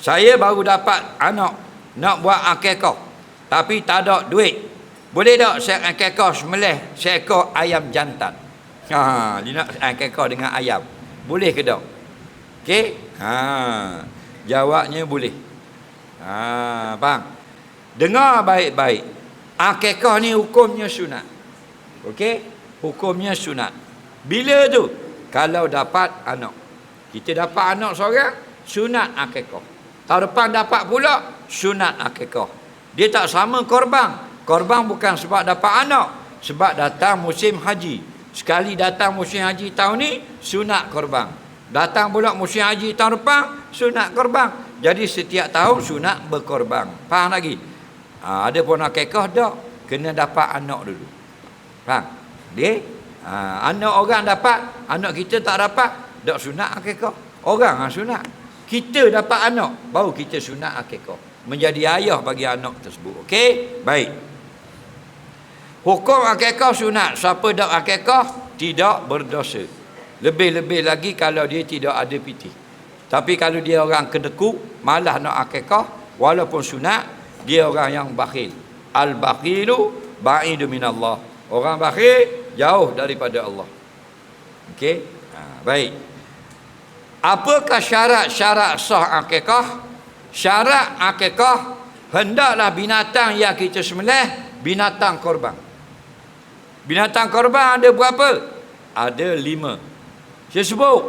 Saya baru dapat anak nak buat akikah. Tapi tak ada duit. Boleh tak saya akikah semelih seekor ayam jantan? Ha, dia nak akikah dengan ayam. Boleh ke tak? Okey? Ha. Jawabnya boleh. Ha, faham? Dengar baik-baik. Akikah ni hukumnya sunat. Okey? Hukumnya sunat. Bila tu? Kalau dapat anak. Kita dapat anak seorang, sunat akikah. Tahun depan dapat pula, sunat akikah. Dia tak sama korban. Korban bukan sebab dapat anak. Sebab datang musim haji. Sekali datang musim haji tahun ni, sunat korban. Datang pula musim haji tahun depan, sunat korban. Jadi setiap tahun sunat berkorban. Faham lagi? Ha, ada pun akikah tak? Kena dapat anak dulu. Faham? Dia? Ha, anak orang dapat, anak kita tak dapat, tak sunat akikah. Orang ha, sunat. Kita dapat anak, baru kita sunat akikah. Menjadi ayah bagi anak tersebut. Okey? Baik. Hukum akikah sunat. Siapa tak akikah, tidak berdosa. Lebih-lebih lagi kalau dia tidak ada piti. Tapi kalau dia orang kedeku, malah nak akikah, walaupun sunat, dia orang yang bakhil. Al-bakhilu ba'idu minallah. Orang bakhil, jauh daripada Allah. Okey? Ha, baik. Apakah syarat-syarat sah akikah? Syarat akikah, hendaklah binatang yang kita sembelih, binatang korban. Binatang korban ada berapa? Ada lima. Saya sebut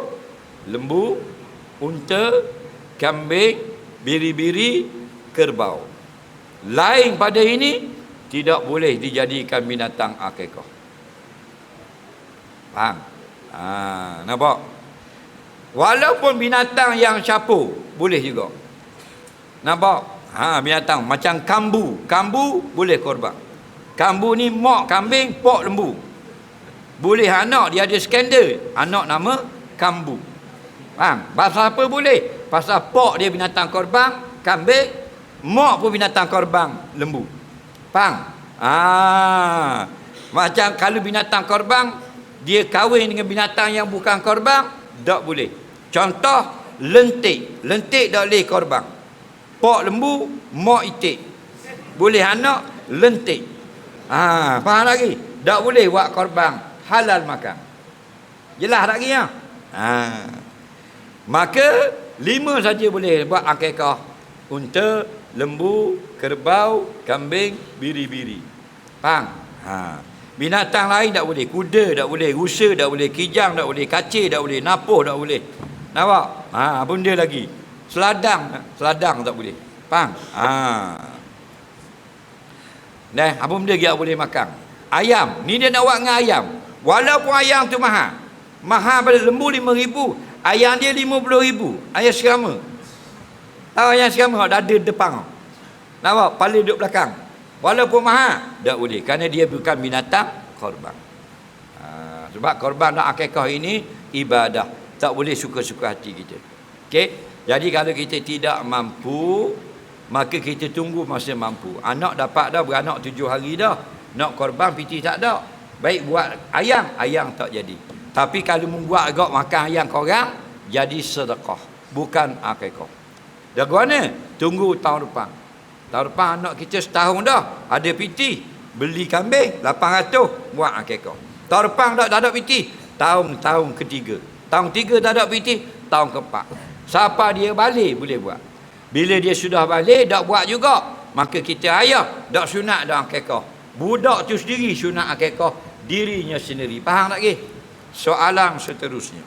lembu, unta, kambing, biri-biri, kerbau. Lain pada ini tidak boleh dijadikan binatang akikah. Faham? Ha, nampak? Walaupun binatang yang capur boleh juga. Nampak? Ha, binatang macam kambu. Kambu boleh korban. Kambu ni mak kambing, pok lembu. Boleh anak dia ada skandal. Anak nama kambu. Faham? Pasal apa boleh? Pasal pok dia binatang korban, kambing, mak pun binatang korban, lembu. Faham? Ah. Macam kalau binatang korban dia kahwin dengan binatang yang bukan korban, tak boleh. Contoh lentik. Lentik tak boleh korban. Pok lembu, mak itik. Boleh anak lentik. Ah, faham lagi? Tak boleh buat korban halal makan. Jelas lagi ya? Ha. Maka lima saja boleh buat akikah. Unta, lembu, kerbau, kambing, biri-biri. Faham? Ha. Binatang lain tak boleh. Kuda tak boleh, rusa tak boleh, kijang tak boleh, kacir tak boleh, napuh tak boleh. Nampak? Ha, dia lagi? Seladang, seladang tak boleh. Faham? Ha. Nah, apa benda dia boleh makan? Ayam. Ni dia nak buat dengan ayam. Walaupun ayam tu mahal. Mahal pada lembu lima ribu. Ayam dia lima puluh ribu. Ayam serama. Tahu ayam serama? Dada depan. Nampak? Kepala duduk belakang. Walaupun mahal. Tak boleh. Kerana dia bukan binatang korban. Ha, sebab korban dan akikah ini ibadah. Tak boleh suka-suka hati kita. Okey? Jadi kalau kita tidak mampu, maka kita tunggu masa mampu. Anak dapat dah beranak tujuh hari dah. Nak korban piti tak ada. Baik buat ayam, ayam tak jadi. Tapi kalau membuat agak makan ayam korang, jadi sedekah. Bukan akikah. Dah mana? Tunggu tahun depan. Tahun depan anak kita setahun dah. Ada piti. Beli kambing, 800. Buat akikah. Tahun depan tak, tak ada piti. Tahun-tahun ketiga. Tahun tiga tak ada piti. Tahun keempat. Siapa dia balik boleh buat. Bila dia sudah balik, tak buat juga. Maka kita ayah, tak sunat dah akikah. Budak tu sendiri sunat akikah dirinya sendiri. Faham tak ke? Soalan seterusnya.